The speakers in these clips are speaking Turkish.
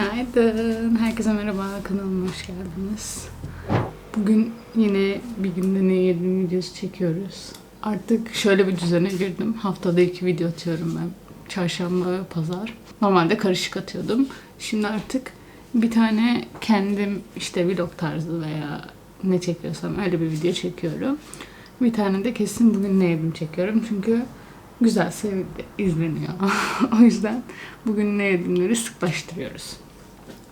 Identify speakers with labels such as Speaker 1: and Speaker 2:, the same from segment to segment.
Speaker 1: Günaydın. Herkese merhaba. Kanalıma hoş geldiniz. Bugün yine bir günde ne yediğim videosu çekiyoruz. Artık şöyle bir düzene girdim. Haftada iki video atıyorum ben. Çarşamba ve pazar. Normalde karışık atıyordum. Şimdi artık bir tane kendim işte vlog tarzı veya ne çekiyorsam öyle bir video çekiyorum. Bir tane de kesin bugün ne yedim çekiyorum. Çünkü güzel sevildi, izleniyor. o yüzden bugün ne yediğimleri sıklaştırıyoruz.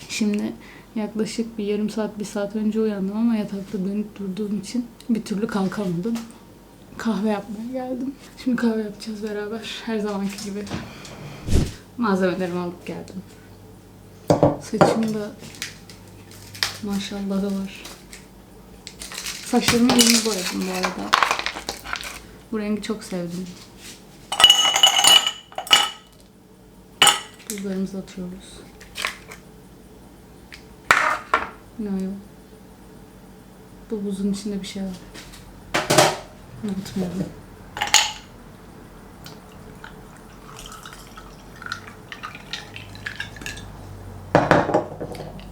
Speaker 1: Şimdi yaklaşık bir yarım saat, bir saat önce uyandım ama yatakta dönüp durduğum için bir türlü kalkamadım. Kahve yapmaya geldim. Şimdi kahve yapacağız beraber. Her zamanki gibi. Malzemelerimi alıp geldim. Saçımda maşallahı var. Saçlarımı yeni boyadım bu arada. Bu rengi çok sevdim. Buzlarımızı atıyoruz. Yok yok. Bu buzun içinde bir şey var. Unutmayalım.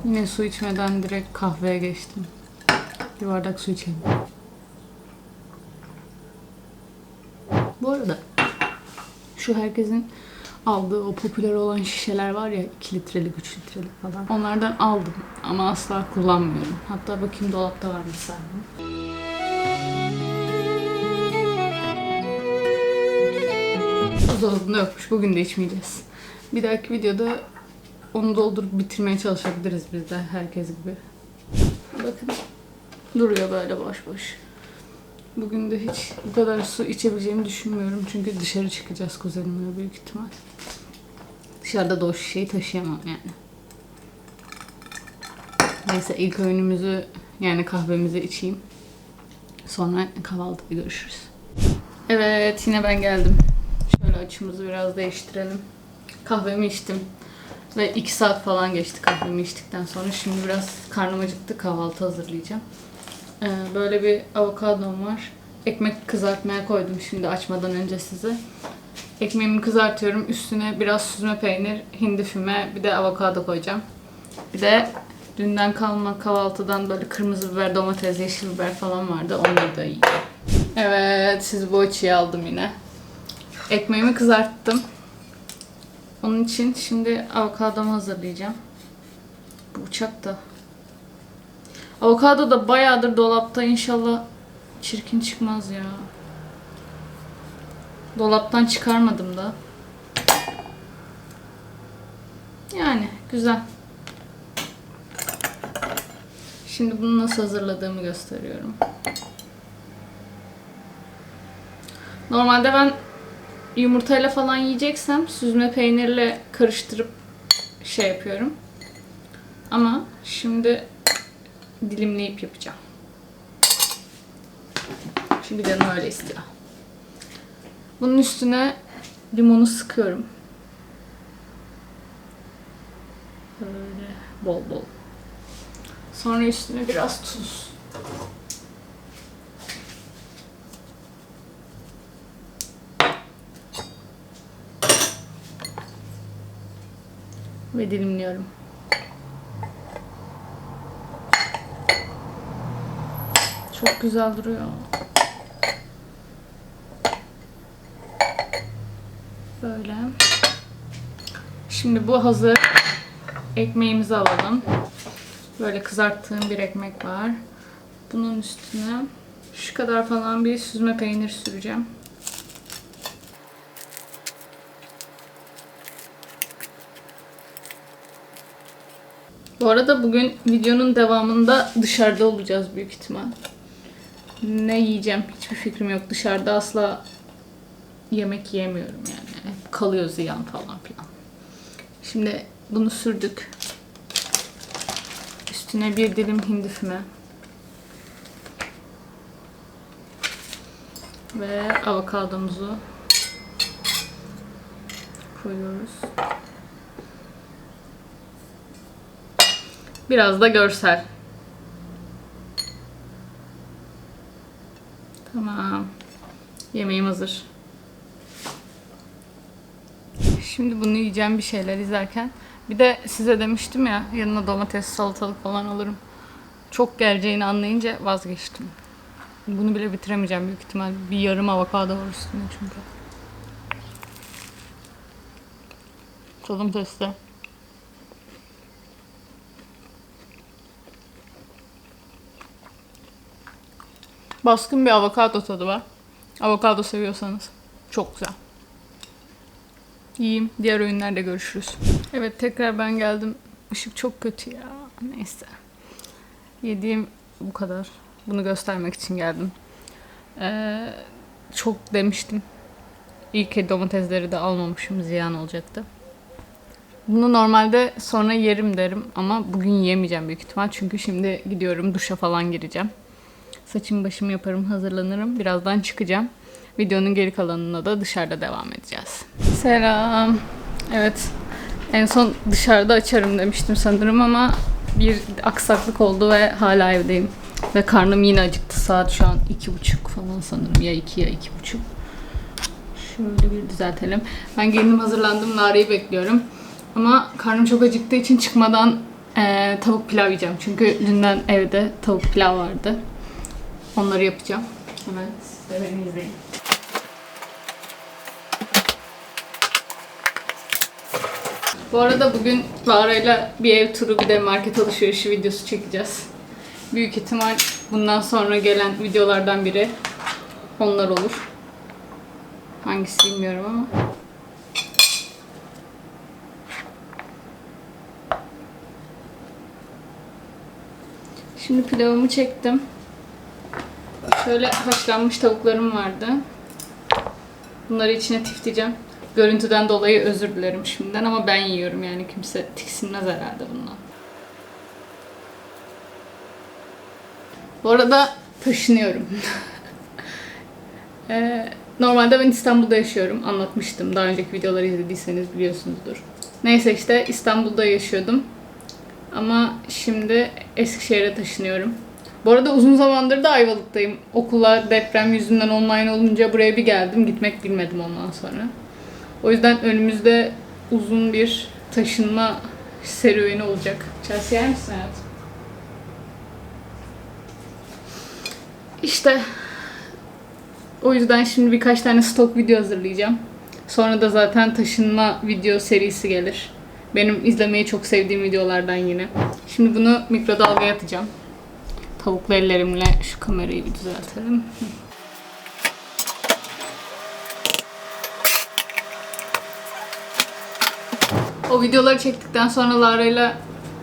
Speaker 1: Yine su içmeden direkt kahveye geçtim. Bir bardak su içelim. Bu arada şu herkesin aldığı o popüler olan şişeler var ya 2 litrelik 3 litrelik falan. Onlardan aldım ama asla kullanmıyorum. Hatta bakayım dolapta var mı sende? Buzdolabında yokmuş. Bugün de içmeyeceğiz. Bir dahaki videoda onu doldurup bitirmeye çalışabiliriz biz de herkes gibi. Bakın duruyor böyle boş boş. Bugün de hiç bu kadar su içebileceğimi düşünmüyorum. Çünkü dışarı çıkacağız kuzenimle büyük ihtimal. Dışarıda da o şişeyi taşıyamam yani. Neyse ilk öğünümüzü yani kahvemizi içeyim. Sonra kahvaltıda görüşürüz. Evet yine ben geldim. Şöyle açımızı biraz değiştirelim. Kahvemi içtim. Ve 2 saat falan geçti kahvemi içtikten sonra. Şimdi biraz karnım acıktı. Kahvaltı hazırlayacağım. Ee, böyle bir avokadom var. Ekmek kızartmaya koydum şimdi açmadan önce size. Ekmeğimi kızartıyorum. Üstüne biraz süzme peynir, hindi füme, bir de avokado koyacağım. Bir de dünden kalma kahvaltıdan böyle kırmızı biber, domates, yeşil biber falan vardı. Onları da yiyeceğim. Evet, siz bu açıyı aldım yine. Ekmeğimi kızarttım. Onun için şimdi avokadomu hazırlayacağım. Bu uçak da. Avokado da bayağıdır dolapta inşallah çirkin çıkmaz ya. Dolaptan çıkarmadım da. Yani güzel. Şimdi bunu nasıl hazırladığımı gösteriyorum. Normalde ben yumurtayla falan yiyeceksem süzme peynirle karıştırıp şey yapıyorum. Ama şimdi dilimleyip yapacağım. Çünkü canım öyle istiyor. Bunun üstüne limonu sıkıyorum. Böyle bol bol. Sonra üstüne biraz tuz. Ve dilimliyorum. Çok güzel duruyor. Böyle. Şimdi bu hazır. Ekmeğimizi alalım. Böyle kızarttığım bir ekmek var. Bunun üstüne şu kadar falan bir süzme peynir süreceğim. Bu arada bugün videonun devamında dışarıda olacağız büyük ihtimal. Ne yiyeceğim hiçbir fikrim yok. Dışarıda asla yemek yiyemiyorum yani. Kalıyor ziyan falan filan. Şimdi bunu sürdük. Üstüne bir dilim hindi füme. Ve avokadomuzu koyuyoruz. Biraz da görsel. Tamam. Yemeğim hazır. Şimdi bunu yiyeceğim bir şeyler izlerken Bir de size demiştim ya yanına domates, salatalık falan alırım. Çok geleceğini anlayınca vazgeçtim. Bunu bile bitiremeyeceğim büyük ihtimal. Bir yarım avokado var üstünde çünkü. Tadım testi. Baskın bir avokado tadı var. Avokado seviyorsanız. Çok güzel. Yiyeyim. Diğer öğünlerde görüşürüz. Evet tekrar ben geldim. Işık çok kötü ya. Neyse. Yediğim bu kadar. Bunu göstermek için geldim. Ee, çok demiştim. İyi ki domatesleri de almamışım. Ziyan olacaktı. Bunu normalde sonra yerim derim ama bugün yemeyeceğim büyük ihtimal. Çünkü şimdi gidiyorum duşa falan gireceğim. Saçımı başımı yaparım, hazırlanırım. Birazdan çıkacağım. Videonun geri kalanına da dışarıda devam edeceğiz. Selam. Evet. En son dışarıda açarım demiştim sanırım ama bir aksaklık oldu ve hala evdeyim. Ve karnım yine acıktı. Saat şu an iki buçuk falan sanırım. Ya iki ya iki buçuk. Şöyle bir düzeltelim. Ben giyindim hazırlandım. Nare'yi bekliyorum. Ama karnım çok acıktığı için çıkmadan eee, tavuk pilav yiyeceğim. Çünkü dünden evde tavuk pilav vardı. Onları yapacağım. Hemen siz de beni izleyin. Bu arada bugün Lara'yla bir ev turu bir de market alışverişi videosu çekeceğiz. Büyük ihtimal bundan sonra gelen videolardan biri onlar olur. Hangisi bilmiyorum ama. Şimdi pilavımı çektim. Şöyle haşlanmış tavuklarım vardı. Bunları içine tifleyeceğim. Görüntüden dolayı özür dilerim şimdiden ama ben yiyorum yani kimse tiksinmez herhalde bundan. Bu arada taşınıyorum. Ee, normalde ben İstanbul'da yaşıyorum. Anlatmıştım. Daha önceki videoları izlediyseniz biliyorsunuzdur. Neyse işte İstanbul'da yaşıyordum. Ama şimdi Eskişehir'e taşınıyorum. Bu arada uzun zamandır da Ayvalık'tayım. Okula deprem yüzünden online olunca buraya bir geldim. Gitmek bilmedim ondan sonra. O yüzden önümüzde uzun bir taşınma serüveni olacak. Chelsea yer misin hayatım? İşte o yüzden şimdi birkaç tane stok video hazırlayacağım. Sonra da zaten taşınma video serisi gelir. Benim izlemeyi çok sevdiğim videolardan yine. Şimdi bunu mikrodalgaya atacağım. Tavuklu ellerimle şu kamerayı bir düzeltelim. O videoları çektikten sonra Lara'yla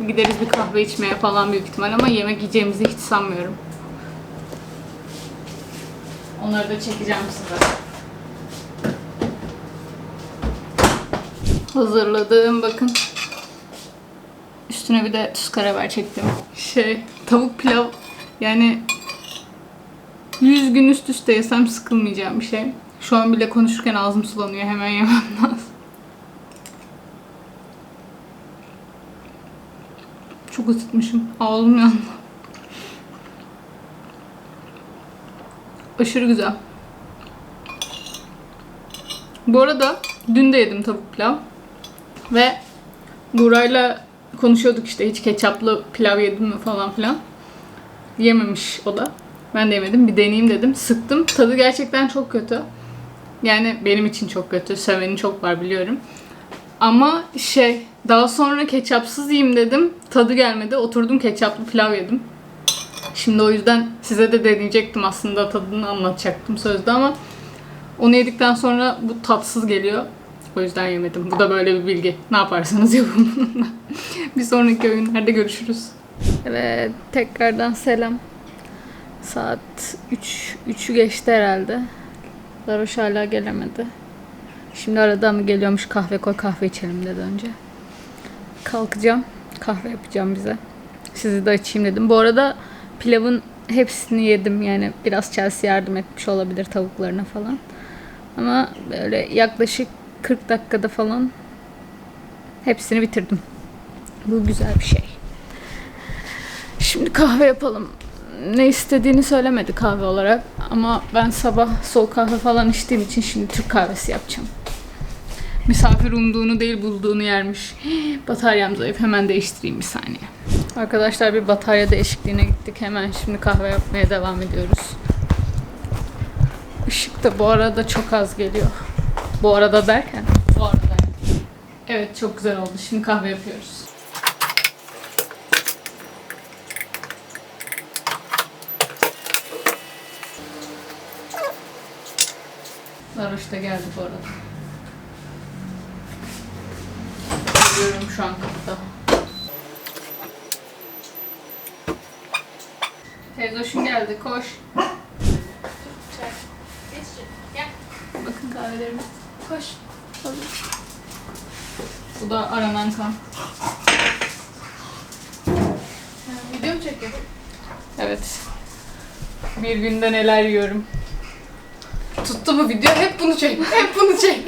Speaker 1: gideriz bir kahve içmeye falan büyük ihtimal ama yemek yiyeceğimizi hiç sanmıyorum. Onları da çekeceğim size. Hazırladığım bakın. Üstüne bir de tuz karabiber çektim. Şey, tavuk pilav yani 100 gün üst üste yesem sıkılmayacağım bir şey. Şu an bile konuşurken ağzım sulanıyor. Hemen yemem lazım. Çok ısıtmışım. Ağzım yandı. Aşırı güzel. Bu arada dün de yedim tavuk pilav. Ve Buray'la konuşuyorduk işte hiç ketçaplı pilav yedin mi falan filan. Yememiş o da. Ben de yemedim. Bir deneyeyim dedim. Sıktım. Tadı gerçekten çok kötü. Yani benim için çok kötü. Seveni çok var biliyorum. Ama şey daha sonra ketçapsız yiyeyim dedim. Tadı gelmedi. Oturdum ketçaplı pilav yedim. Şimdi o yüzden size de deneyecektim aslında tadını anlatacaktım sözde ama onu yedikten sonra bu tatsız geliyor. O yüzden yemedim. Bu da böyle bir bilgi. Ne yaparsanız yapın bir sonraki öğünlerde görüşürüz. Evet, tekrardan selam. Saat 3, 3'ü geçti herhalde. Laroş hala gelemedi. Şimdi arada mı geliyormuş kahve koy kahve içelim dedi önce. Kalkacağım. Kahve yapacağım bize. Sizi de açayım dedim. Bu arada pilavın hepsini yedim. Yani biraz Chelsea yardım etmiş olabilir tavuklarına falan. Ama böyle yaklaşık 40 dakikada falan hepsini bitirdim. Bu güzel bir şey. Şimdi kahve yapalım. Ne istediğini söylemedi kahve olarak. Ama ben sabah soğuk kahve falan içtiğim için şimdi Türk kahvesi yapacağım. Misafir umduğunu değil bulduğunu yermiş. Bataryam zayıf. Hemen değiştireyim bir saniye. Arkadaşlar bir batarya değişikliğine gittik. Hemen şimdi kahve yapmaya devam ediyoruz. Işık da bu arada çok az geliyor. Bu arada derken? Bu arada. Evet çok güzel oldu. Şimdi kahve yapıyoruz. Laroş da geldi bu arada. Görüyorum şu an kapıda. Teyze geldi. Koş. Bakın kahvelerimiz. Koş. Hazır. Bu da aranan kan.
Speaker 2: Video mu çekiyorsun?
Speaker 1: Evet. Bir günde neler yiyorum.
Speaker 2: Tuttu bu video. Hep bunu çek. Hep bunu çek.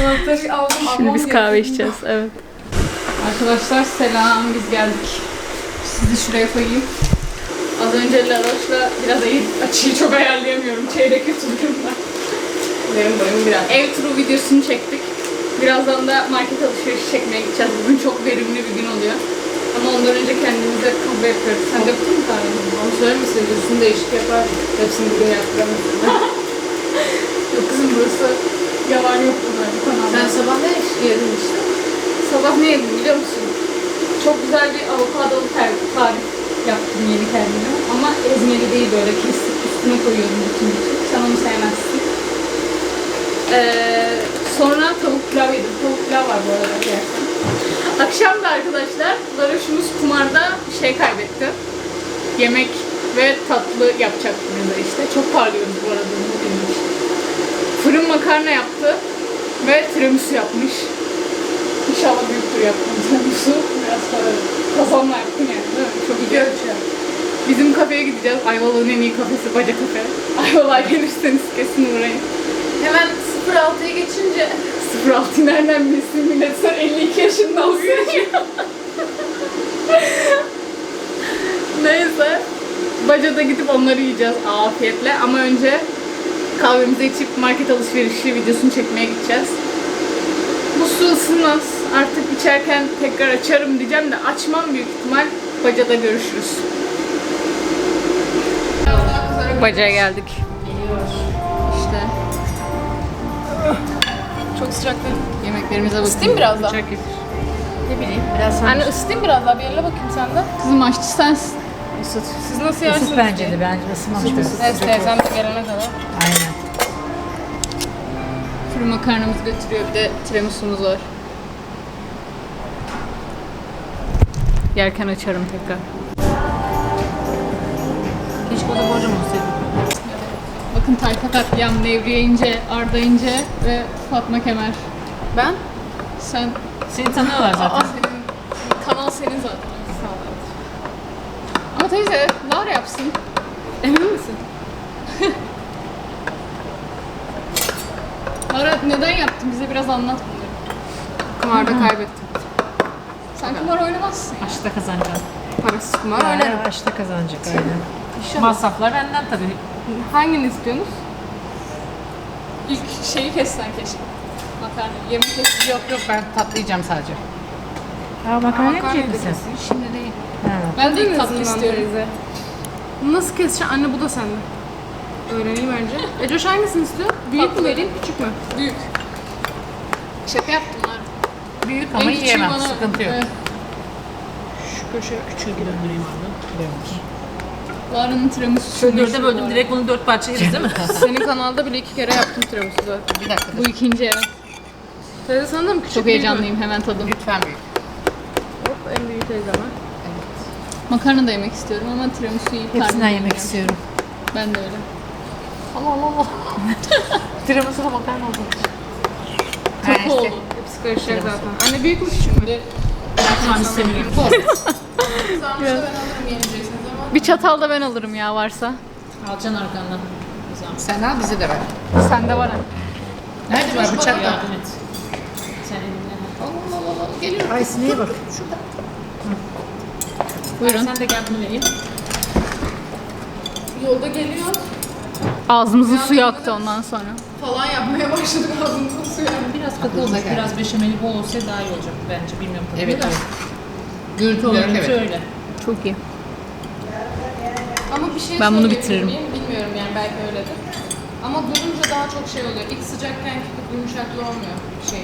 Speaker 2: Anahtarı aldım.
Speaker 1: Şimdi biz kahve içeceğiz. Evet. Arkadaşlar selam. Biz geldik. Sizi şuraya koyayım. Az önce Laroş'la biraz iyi açıyı çok ayarlayamıyorum. Çeyrek ben.
Speaker 2: Benim boyum biraz.
Speaker 1: Ev turu videosunu çektik. Birazdan da market alışverişi çekmeye gideceğiz. Bugün çok verimli bir gün oluyor. Ama ondan önce kendimize kahve yapıyoruz. Sen de yaptın mı kahveni?
Speaker 2: Onu söyler misin? Üstünü değişik yapar. Hepsini bugün yaptıramazsın.
Speaker 1: Burası yalan yok burada. bu kanalda.
Speaker 2: Sen sabah ne yedin işte?
Speaker 1: Sabah ne yedim biliyor musun? Çok güzel bir avokadolu tarif yaptım yeni kendime. Ama ezmeli değil böyle kesip üstüne koyuyorum bütün bütün. Sen onu sevmezsin. Ee, sonra tavuk pilav yedim. Tavuk pilav var bu arada yersen. Akşam da arkadaşlar Laroş'umuz kumarda şey kaybetti. Yemek ve tatlı yapacaktı bize işte. Çok parlıyoruz bu arada. Fırın makarna yaptı ve tiramisu yapmış. İnşallah büyüktür yaptığım tiramisu. Biraz para kazanma yaptım yani değil mi? Çok iyi. Bizim kafeye gideceğiz. Ayvalık'ın en iyi kafesi Baca Kafe. Ayvalık'a gelirseniz kesin uğrayın.
Speaker 2: Hemen 06'ya geçince
Speaker 1: 06 nereden bilsin millet sen 52 yaşında büyüyor. Neyse. Baca'da gidip onları yiyeceğiz afiyetle ama önce kahvemizi içip market alışverişi videosunu çekmeye gideceğiz. Bu su ısınmaz. Artık içerken tekrar açarım diyeceğim de açmam büyük ihtimal. Baca'da görüşürüz. Baca'ya geldik. İşte.
Speaker 2: çok sıcak değil.
Speaker 1: Yemeklerimize bakın.
Speaker 2: Isıtayım biraz daha.
Speaker 1: Bıçak getir.
Speaker 3: Ne bileyim biraz sen
Speaker 2: Anne ısıtayım biraz daha. Bir elle bakayım sen de.
Speaker 1: Kızım aşçı sensin.
Speaker 3: Isıt.
Speaker 2: Siz nasıl yersiniz?
Speaker 3: Isıt bence de bence ısınmamış biraz.
Speaker 2: Evet teyzem de gelene kadar.
Speaker 3: Aynen.
Speaker 1: Fırın makarnamızı götürüyor. Bir de tiramisu'muz var. Yerken açarım tekrar.
Speaker 3: Keşke o da borcum olsaydı.
Speaker 1: Bakın Tayfa Katliam, Nevriye İnce, Arda İnce ve Fatma Kemer.
Speaker 2: Ben?
Speaker 1: Sen...
Speaker 3: Seni tanıyorlar zaten.
Speaker 1: senin, kanal senin zaten. Sağ ol. Ama teyze, Lara yapsın.
Speaker 2: Emin misin?
Speaker 1: Lara neden yaptın? Bize biraz anlat bunları.
Speaker 2: Kumarda kaybettim.
Speaker 1: Sen kumar oynamazsın.
Speaker 3: Aşkta kazanacağım.
Speaker 2: Parasız kumar oynarım.
Speaker 3: Aşkta kazanacak aynen.
Speaker 2: İnşallah.
Speaker 3: Masraflar benden tabii.
Speaker 2: Hangini istiyorsunuz?
Speaker 1: İlk şeyi kessen keşke. Makarna. Yemek kes.
Speaker 2: Yok yok ben tatlayacağım sadece.
Speaker 3: Aa makarna
Speaker 2: Makarna
Speaker 3: yemeyecek misin?
Speaker 2: yiyeceksin. Şimdi değil.
Speaker 1: Ben de tatlı istiyorum.
Speaker 2: teyze. Nasıl keseceksin? Anne bu da sende. Öğreneyim önce. Ecoş hangisini istiyor? Büyük
Speaker 1: Tatlı.
Speaker 2: mü vereyim, küçük mü?
Speaker 1: Büyük. Şaka yaptım.
Speaker 3: Büyük ama
Speaker 1: küçüğü
Speaker 3: yiyemem.
Speaker 1: bana-
Speaker 3: Sıkıntı yok.
Speaker 1: Evet.
Speaker 3: Şu köşeye küçüğü döndüreyim abi. Dönmüş.
Speaker 1: Lara'nın tiramisu.
Speaker 3: Şöyle dörde böldüm direkt bunu dört parça yeriz değil mi?
Speaker 2: Senin kanalda bile iki kere yaptım tiramisu zaten.
Speaker 3: bir dakika.
Speaker 1: Bu ikinci evet.
Speaker 2: Teyze sana da mı küçük
Speaker 1: Çok heyecanlıyım hemen tadım.
Speaker 3: Lütfen büyük.
Speaker 2: Hop en büyük teyzeme.
Speaker 1: Makarna da yemek istiyorum ama tiramisu yiyip
Speaker 3: Hepsinden
Speaker 1: karnım
Speaker 3: yemek
Speaker 1: doyuyor.
Speaker 3: istiyorum.
Speaker 1: Ben de öyle.
Speaker 3: Allah Allah Allah. Tiramisu da makarna oldu.
Speaker 1: Kapı oldu.
Speaker 2: Hepsi karışacak zaten. Anne büyük mü küçük mü?
Speaker 3: Ben istemiyorum.
Speaker 1: Bir çatal da ben alırım ya varsa.
Speaker 3: Alacaksın arkandan.
Speaker 2: Sen al bize de ver.
Speaker 1: Sende var hani.
Speaker 3: Nerede var bıçak da? Evet. Sen elinle.
Speaker 2: Allah Allah Allah geliyor.
Speaker 3: Ay sineğe bak.
Speaker 1: Buyurun.
Speaker 3: Sen de gel bunu vereyim.
Speaker 2: Yolda geliyor.
Speaker 1: Ağzımızın suyu aktı ondan sonra.
Speaker 2: falan yapmaya başladık ağzımızın suyu.
Speaker 3: Biraz
Speaker 4: Katı olacak. Biraz beşameli bol olsa daha iyi olacak bence. Bilmiyorum tabii
Speaker 3: Evet
Speaker 4: da.
Speaker 3: evet. Görüntü olarak evet.
Speaker 4: öyle.
Speaker 1: Çok iyi.
Speaker 2: Ama bir şey
Speaker 1: Ben bunu bitiririm.
Speaker 2: miyim? Bilmiyorum yani belki öyledir. Ama durunca daha çok şey oluyor. İlk sıcakken yumuşaklığı olmuyor şey.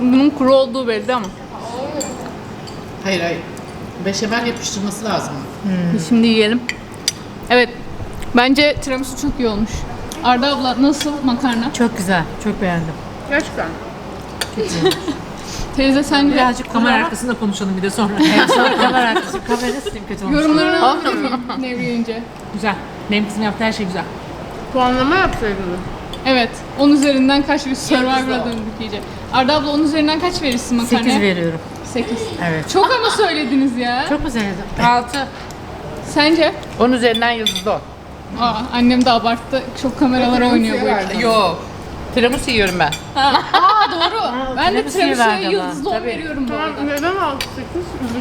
Speaker 1: Bunun kuru olduğu belli ama.
Speaker 3: Hayır hayır. Beşamel yapıştırması lazım.
Speaker 1: Şimdi yiyelim. Evet. Bence tiramisu çok iyi olmuş. Arda abla nasıl makarna?
Speaker 5: Çok güzel. Çok beğendim.
Speaker 2: Gerçekten.
Speaker 1: Teyze sence
Speaker 5: Birazcık
Speaker 4: Kamera arkasında konuşalım bir de sonra.
Speaker 5: Evet, sonra kamera arkası. Kamera sileyim kötü olmuş.
Speaker 1: yorumlarını alabilir miyim Nevri yiyince?
Speaker 4: güzel. Benim kızım yaptığı her şey güzel.
Speaker 2: Puanlama yapsaydınız.
Speaker 1: Evet. 10 üzerinden kaç bir Survivor'a döndük iyice. Arda abla 10 üzerinden kaç verirsin makarnaya?
Speaker 5: 8 veriyorum.
Speaker 1: 8.
Speaker 5: Evet.
Speaker 1: Çok ama söylediniz ya.
Speaker 5: Çok mu sevdim?
Speaker 4: 6.
Speaker 1: Sence?
Speaker 3: 10 üzerinden yıldızlı on.
Speaker 1: Aa, annem de abarttı. Çok kameralara oynuyor bu ekip.
Speaker 3: Yok. Tiramisu yiyorum ben.
Speaker 1: Aa doğru. ben de
Speaker 5: tiramisu'yu
Speaker 1: tiramisu'ya
Speaker 5: verdi ama.
Speaker 1: yıldızlı on
Speaker 5: Tabii.
Speaker 1: veriyorum bu arada.
Speaker 2: Neden 6 8 üzüldüm.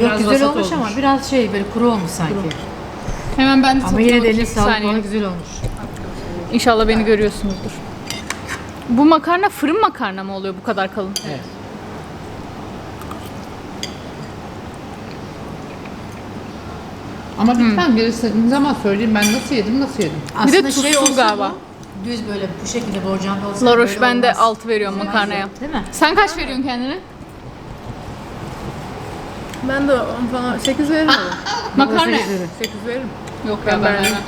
Speaker 5: Yok
Speaker 4: Biraz
Speaker 5: güzel
Speaker 4: vasat
Speaker 5: olmuş,
Speaker 4: olmuş.
Speaker 5: ama biraz şey böyle kuru olmuş sanki.
Speaker 1: Hemen ben de
Speaker 5: Ama yine de
Speaker 1: bakayım,
Speaker 5: eline
Speaker 1: bir
Speaker 5: sağlık
Speaker 1: saniye.
Speaker 5: bana güzel olmuş.
Speaker 1: İnşallah beni görüyorsunuzdur. Bu makarna fırın makarna mı oluyor bu kadar kalın?
Speaker 3: Evet. Ama lütfen birisi ne zaman söyleyeyim ben nasıl yedim nasıl yedim.
Speaker 1: Bir de
Speaker 5: Aslında şey
Speaker 1: tuzsuz
Speaker 5: olsa
Speaker 1: galiba.
Speaker 5: bu, Düz böyle bu şekilde borcamda olsa
Speaker 1: Laroş
Speaker 5: böyle
Speaker 1: ben de
Speaker 5: olmaz.
Speaker 1: 6 veriyorum makarnaya.
Speaker 5: Değil mi?
Speaker 1: Sen kaç veriyorsun kendine?
Speaker 2: Ben de 10 falan 8 veririm.
Speaker 1: Makarnaya.
Speaker 2: 8 veririm.
Speaker 1: Yok
Speaker 2: Ben
Speaker 1: ben
Speaker 2: beğendim.
Speaker 1: vermem.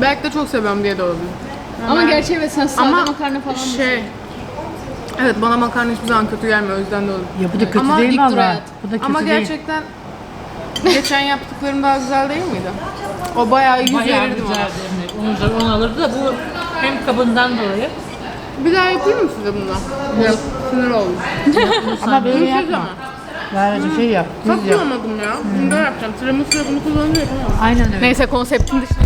Speaker 2: Belki de çok seviyorum diye de olabilir.
Speaker 1: Ama
Speaker 2: ben-
Speaker 1: gerçi evet sen sade
Speaker 2: Ama
Speaker 1: makarna falan mı
Speaker 2: Şey. Evet bana makarna hiçbir zaman kötü gelmiyor o yüzden de olabilir.
Speaker 5: Ya bu da kötü
Speaker 2: Ama
Speaker 5: değil
Speaker 1: dik
Speaker 5: mi
Speaker 1: dur
Speaker 5: valla? Bu da kötü
Speaker 2: Ama
Speaker 5: değil.
Speaker 2: gerçekten geçen yaptıklarım daha güzel değil miydi? O bayağı yüz
Speaker 4: Bayağı
Speaker 2: verirdim ona.
Speaker 4: Onu, da- onu alırdı da bu hem kabından dolayı.
Speaker 2: Bir daha yapayım mı size bundan? Yok. Sinir oldum.
Speaker 5: Ama böyle
Speaker 2: Mümkün
Speaker 5: yapma.
Speaker 2: ama.
Speaker 5: Şey yap. Düz
Speaker 2: Tatlı
Speaker 5: yap.
Speaker 2: olmadım ya. Bunu da yapacağım. Tiramisu'ya bunu kullanınca yapamam.
Speaker 5: Aynen öyle.
Speaker 1: Neyse konseptin dışına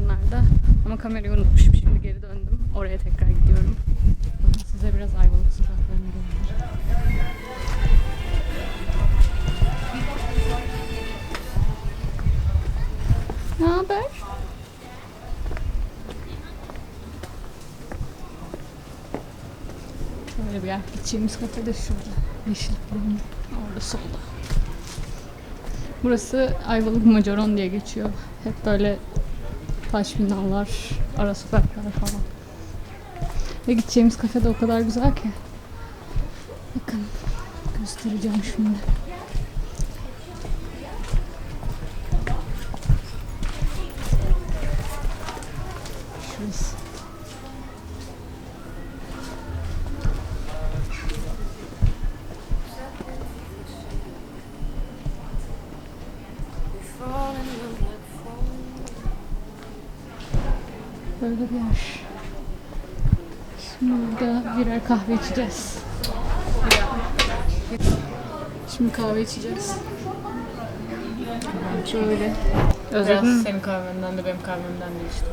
Speaker 1: yakınlarda. Ama kamerayı unutmuşum şimdi geri döndüm. Oraya tekrar gidiyorum. Size biraz Ayvalık sokaklarını göstereyim. Ne haber? Böyle bir yer. Gideceğimiz kafe de şurada. Yeşilliklerin orada solda. Burası Ayvalık Macaron diye geçiyor. Hep böyle taş binalar, ara sokaklar falan. Ve gideceğimiz kafe de o kadar güzel ki. Bakın göstereceğim şimdi. Şurası. Böyle bir yer. Şimdi burada birer kahve içeceğiz. Şimdi kahve içeceğiz. Şöyle. Özledin mi?
Speaker 4: senin kahvenden de benim kahvemden de işte.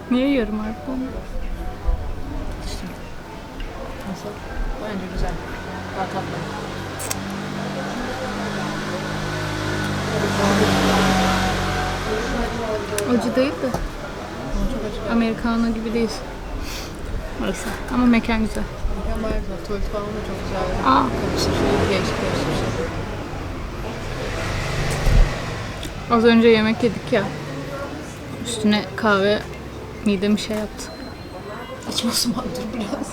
Speaker 1: Niye yiyorum artık onu?
Speaker 4: Nasıl? Bence güzel. Daha tatlı.
Speaker 1: Acı değil de. Americano gibi değil. Orası. Ama mekan güzel.
Speaker 2: Ben bayağı güzel. Tuvalet falan da çok güzel.
Speaker 1: Aa.
Speaker 2: Değişik şey.
Speaker 1: Az önce yemek yedik ya. Üstüne kahve midemi şey yaptı.
Speaker 2: İçim ısınmaktır biraz.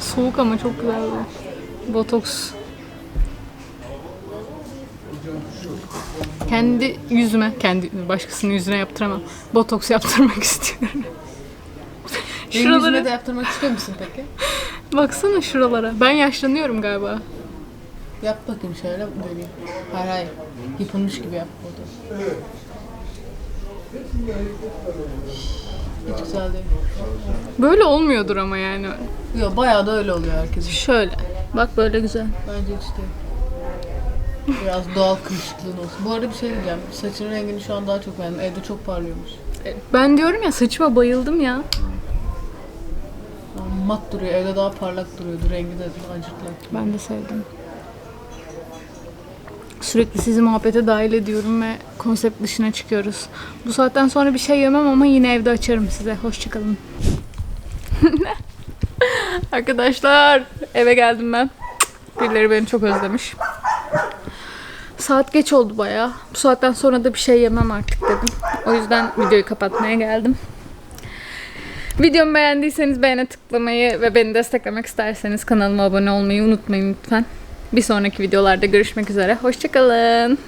Speaker 1: Soğuk ama çok güzel bu. Botoks. Kendi yüzüme, kendi başkasının yüzüne yaptıramam. Botoks yaptırmak istiyorum.
Speaker 2: Benim yüzüme de yaptırmak istiyor musun peki?
Speaker 1: baksana şuralara. Ben yaşlanıyorum galiba.
Speaker 2: Yap bakayım şöyle böyle. Hayır hayır. Yıpılmış gibi yap orada. Hiç güzel değil.
Speaker 1: Böyle olmuyordur ama yani.
Speaker 2: Yok bayağı da öyle oluyor herkesin.
Speaker 1: Şöyle. Bak böyle güzel.
Speaker 2: Bence hiç değil. Biraz doğal kırışıklığın olsun. Bu arada bir şey diyeceğim. Saçın rengini şu an daha çok beğendim. Evde çok parlıyormuş.
Speaker 1: Ben diyorum ya saçıma bayıldım ya.
Speaker 2: mat duruyor. Evde daha parlak duruyordu. Rengi de acıklar.
Speaker 1: Ben de sevdim. Sürekli sizi muhabbete dahil ediyorum ve konsept dışına çıkıyoruz. Bu saatten sonra bir şey yemem ama yine evde açarım size. Hoşçakalın. Arkadaşlar eve geldim ben. Birileri beni çok özlemiş. Saat geç oldu baya. Bu saatten sonra da bir şey yemem artık dedim. O yüzden videoyu kapatmaya geldim. Videomu beğendiyseniz beğene tıklamayı ve beni desteklemek isterseniz kanalıma abone olmayı unutmayın lütfen. Bir sonraki videolarda görüşmek üzere. Hoşçakalın.